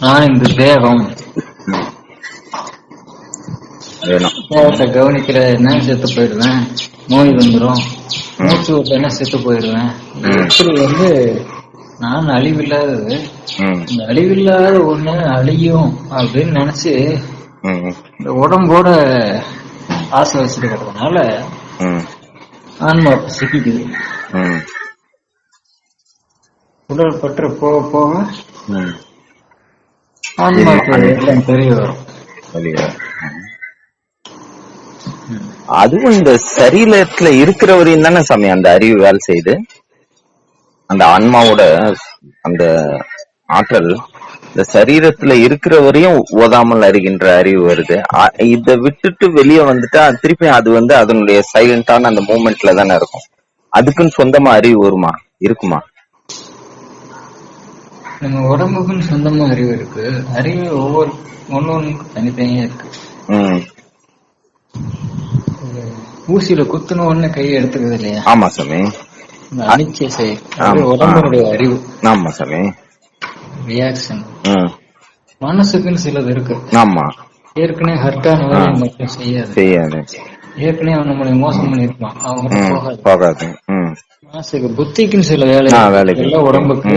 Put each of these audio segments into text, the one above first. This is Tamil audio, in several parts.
நான் இந்த தேகம் வேணும் தேகத்தை கவனிக்கலன்னா செத்து போயிடுவேன்? நோய் வந்துடும் மூச்சு விட்டேன்னா செத்து போயிடுவேன்? இப்படி வந்து நான் அழிவில்லாதது. இந்த அழிவில்லாத ஒண்ணு அழியும் அப்படின்னு நினைச்சு இந்த உடம்போட ஆசை வச்சிருக்கிறதுனால ஆன்மா சிக்கிக்குது. உடல் பற்று போக போக ம் ஆன்மாக்கு எல்லாம் தெரிய வரும் வெளியே அதுவும் இந்த சரீரத்துல இருக்கிற வரையும் தானே சாமி அந்த அறிவு வேலை செய்யுது? அந்த ஆன்மாவோட அந்த ஆற்றல் இந்த சரீரத்துல இருக்கிற வரையும் ஓதாமல் அறிகின்ற அறிவு வருது. இத விட்டுட்டு வெளியே வந்துட்டா திருப்பி அது வந்து அதனுடைய சைலண்டான அந்த மூமெண்ட்ல தானே இருக்கும். அதுக்குன்னு சொந்தமா அறிவு வருமா? இருக்குமா? நம்ம உடம்புக்குன்னு சொந்தமா அறிவு இருக்கு. அறிவு ஒவ்வொரு ஒண்ணுக்கும் தனித்தனியா இருக்கு. ஊசியில குத்துன உடனே கையை எடுத்துக்குது இல்லையா? ஆமா சாமி. அனிச்சை ஆமா. உடம்புடைய அறிவு. ஆமா சாமி. ரியாக்ஷன் மனசுக்குன்னு சிலது இருக்கு. ஆமா. ஏற்கனவே ஹர்ட்டான செய்யாது. செய்யாது. ஏற்கனவே அவன் நம்மளை மோசம் பண்ணிருப்பான். அவங்க போகாது. மனசுக்கு புத்திக்குன்னு சில வேலை வேலைக்கு எல்லாம் உடம்புக்கு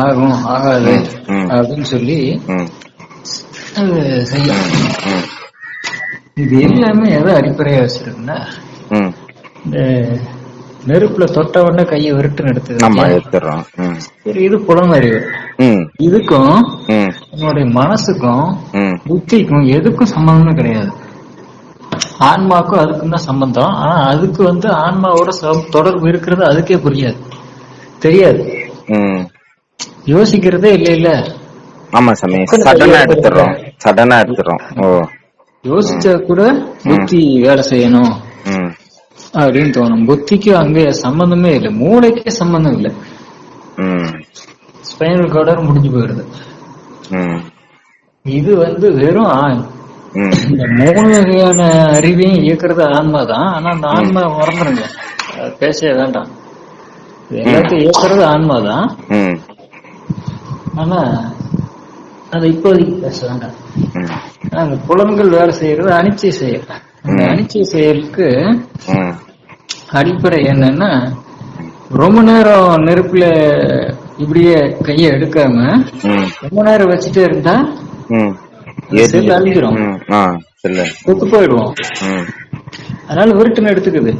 ஆகும் ஆகாது. அப்படின்னு சொல்லி செய்யும் இது எல்லாமே எதை அடிப்படையா வச்சிருக்குன்னா இந்த நெருப்புல தொட்ட உடனே கையை விருட்டுன்னு ம். சரி இது புலனறிவு ம். இதுக்கும் என்னுடைய மனசுக்கும் புத்திக்கும் எதுக்கும் சம்பந்தமே கிடையாது. ஆன்மாவுக்கும் அதுக்கும் தான் சம்பந்தம். ஆனா அதுக்கு வந்து ஆன்மாவோட தொடர்பு இருக்கிறது அதுக்கே புரியாது. தெரியாது. யோசிக்கிறதே இல்ல இல்ல. ஆமா சாமி. சடனா எடுத்துடுறோம் சடனா எடுத்துடுறோம் ஓ. யோசிச்சா கூட புத்தி வேலை செய்யணும். அப்படின்னு தோணும். புத்திக்கு அங்க சம்பந்தமே இல்லை. மூளைக்கே சம்பந்தம் இல்லை. ஸ்பைனல் கார்டர் முடிஞ்சு போயிடுது. இது வந்து வெறும் இந்த மூணு வகையான அறிவையும் இயக்குறது ஆன்மா தான். ஆனா அந்த ஆன்மா மறந்துருங்க. பேசவே வேண்டாம். எல்லாத்தையும் இயக்குறது ஆன்மா தான். ஆனா அது இப்போதைக்கு பேச வேண்டாம். அந்த புலன்கள் வேலை செய்யறது அனிச்சை செயல். அந்த அனிச்சை செயலுக்கு அடிப்படை என்னன்னா ரொம்ப நேரம் நெருப்புல இப்படியே கையை எடுக்காம ரொம்ப நேரம் வச்சுட்டே இருந்தா செல் அழிஞ்சிரும் செத்து போயிடுவோம். அதனால விருட்டுன்னு எடுத்துக்குது.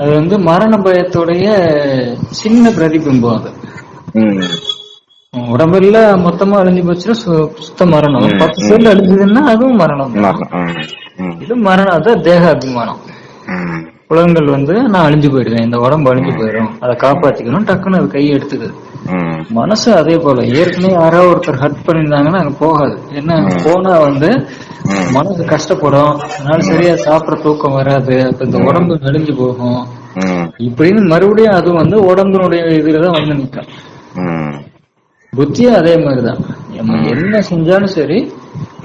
அது வந்து மரண பயத்துடைய சின்ன பிரதிபிம்பம் அது. உடம்புல மொத்தமா அழிஞ்சு போச்சுன்னா சுத்த மரணம். பத்து செல் அழிஞ்சதுன்னா அதுவும் மரணம். இது மரணம் அதான் தேக அபிமானம் புலன்கள் வந்து நான் அழிஞ்சு போயிடுவேன் இந்த உடம்பு அழிஞ்சு போயிடும் அதை காப்பாத்திக்கணும் டக்குன்னு அது கையை எடுத்துக்குது. மனசு அதே போல ஏற்கனவே யாராவது ஒருத்தர் ஹர்ட் பண்ணியிருந்தாங்கன்னா அங்க போகாது. என்ன போனா வந்து. மனசு கஷ்டப்படும். அதனால சரியா சாப்பிட தூக்கம் வராது. அப்ப இந்த உடம்பு நெளிஞ்சு போகும். இப்படின்னு மறுபடியும் அது வந்து உடம்பினுடைய இதுலதான் வந்து நிற்கும் புத்தியும் அதே மாதிரிதான். நம்ம என்ன செஞ்சாலும் சரி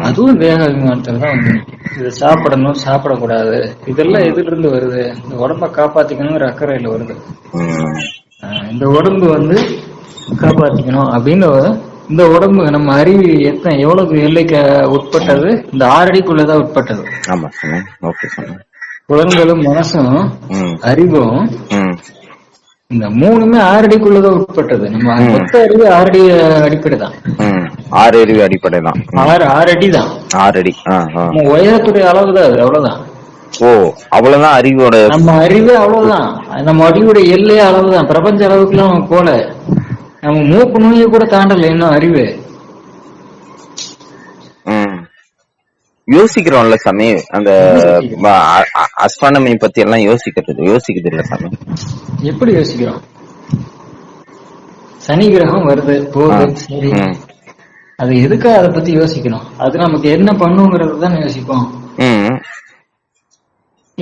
அதுவும் தேக அபிமானத்துல தான் வந்து நிக்கும். இது சாப்பிடணும் சாப்பிடக்கூடாது. இதெல்லாம் எதுல இருந்து வருது? இந்த உடம்ப காப்பாத்திக்கணுங்கிற அக்கறையில வருது. இந்த உடம்பு வந்து காப்பாத்திக்கணும் அப்படின்னு இந்த உடம்பு நம்ம அறிவு எத்தனை எவ்வளவு எல்லைக்கு உட்பட்டது? இந்த ஆறடிக்குள்ளதான் உட்பட்டது. ஆமா புலன்களும் மனசும் அறிவும் இந்த மூணுமே ஆறடிக்குள்ளதான் உட்பட்டது. நம்ம மொத்த அறிவு ஆறடி அடிப்படை தான் ஆறு அறிவு அடிப்படை தான். ஆறு ஆறு அடி தான். ஆறு அடி. உயரத்துடைய அளவு தான் அது அவ்வளவுதான். ஓ அவ்வளவுதான் அறிவோட நம்ம அறிவே அவ்வளவுதான். நம்ம அறிவுடைய எல்லையே அளவுதான். பிரபஞ்ச அளவுக்குலாம் நம்ம போல. நம்ம மூக்கு நோயை கூட தாண்டல இன்னும் அறிவு. யோசிக்கிறோம்ல சாமி அந்த அஸ்ட்ரானமி பத்தி எல்லாம் யோசிக்கிறது யோசிக்கிறது இல்ல சாமி? எப்படி யோசிக்கிறோம்? சனி கிரகம் வருது போகுது சரி. அது எதுக்காக அதை பத்தி யோசிக்கணும்? அது நமக்கு என்ன பண்ணுங்கிறது தான் யோசிப்போம்.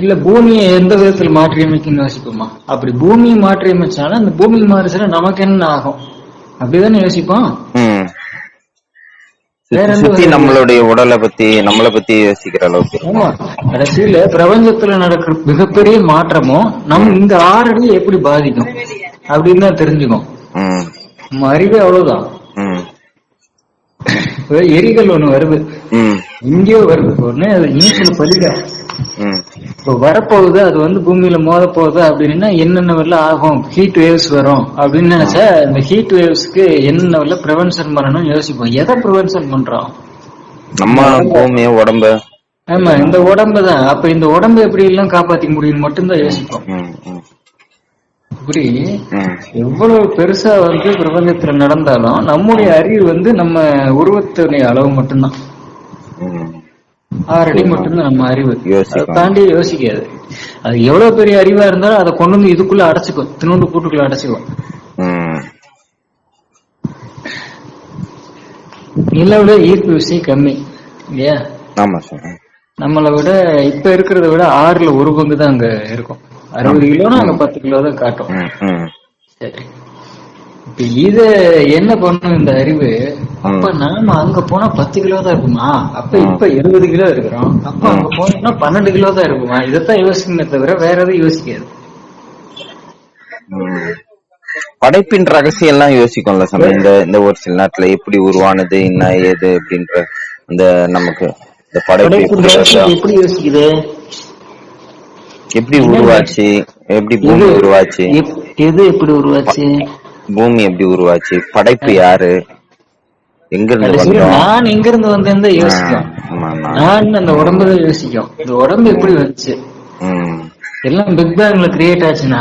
இல்ல பூமியை எந்த விதத்துல மாற்றி அமைக்கணும்னு யோசிப்போமா? அப்படி பூமியை மாற்றி அமைச்சாலும் அந்த பூமி மாறிச்சுன்னா நமக்கு என்ன ஆகும்? அப்படிதானே யோசிப்போம்? நம்மளுடைய உடலை பத்தி நம்மளை பத்தி யோசிக்கிற அளவுக்கு ஆமா. கடைசியில பிரபஞ்சத்துல நடக்கிற மிகப்பெரிய மாற்றமும் நம்ம இந்த ஆறடி எப்படி பாதிக்கும்? அப்படின்னு தான் தெரிஞ்சுக்கும். நம்ம அறிவே அவ்வளவுதான். இப்ப எரிகல் ஒண்ணு வருது. இங்கேயோ வருது. ஒண்ணு பதிக்க ம். இப்போ வரப்போகுது அது வந்து பூமியில மோத போகுது அப்படின்னா என்னென்ன வெள்ள ஆகும்? ஹீட் வேவ்ஸ் வரும். அப்படின்னு நினைச்சா இந்த ஹீட் வேவ்ஸ்க்கு என்னென்ன வெள்ள ப்ரிவென்ஷன் பண்ணணும்னு யோசிப்போம். எதை ப்ரிவென்ஷன் பண்றோம்? நம்ம பூமிய உடம்ப. ஆமா இந்த உடம்பு தான். அப்ப இந்த உடம்பு எப்படி எல்லாம் காப்பாத்திக்க முடியும் மட்டும்தான் யோசிப்போம். இப்படி எவ்வளவு பெருசா வந்து பிரபஞ்சத்துல நடந்தாலும் நம்முடைய அறிவு வந்து நம்ம உருவத்துடைய அளவு மட்டும்தான். ஆறு அடி மட்டும்தான் நம்ம அறிவு. அதை தாண்டி யோசிக்காது. அது எவ்வளவு பெரிய அறிவா இருந்தாலும் அதை கொண்டு வந்து இதுக்குள்ள அடைச்சுக்கும். தினோண்டு கூட்டுக்குள்ள அடைச்சுக்கும். நிலவுல ஈர்ப்பு விசை கம்மி. இல்லையா? ஆமா சார். நம்மளை விட இப்ப இருக்கிறத விட ஆறுல ஒரு பங்கு தான் அங்க இருக்கும். அறுபது கிலோனா அங்க பத்து கிலோ தான் காட்டும். சரி. இப்ப இத என்ன பண்ணும் இந்த அறிவு? அப்ப நாம அங்க போனா பத்து கிலோ தான் இருக்குமா? அப்ப இப்ப இருபது கிலோ இருக்கிறோம். அப்ப அங்க போனோம்னா பன்னெண்டு கிலோ தான் இருக்குமா? இதைத்தான் யோசிக்குமே தவிர வேற எதுவும் யோசிக்காது. படைப்பின் ரகசியம் எல்லாம் யோசிக்கும்ல சாமி? இந்த இந்த ஒரு சில நேரத்துல எப்படி உருவானது என்ன ஏது அப்படின்ற இந்த நமக்கு இந்த படைப்பு? எப்படி யோசிக்குது? எப்படி உருவாச்சு? எப்படி பூமி உருவாச்சு? எது எப்படி உருவாச்சு? பூமி எப்படி உருவாச்சு? படைப்பு யாரு? எங்க இருந்து நான் எங்க இருந்து வந்தேன்னு தான் ஆ, யோசிக்கும். நான் அந்த உடம்பு தான் யோசிக்கும். இந்த உடம்பு எப்படி வந்துச்சு எல்லாம் பிக் பேங்ல கிரியேட் ஆச்சுன்னா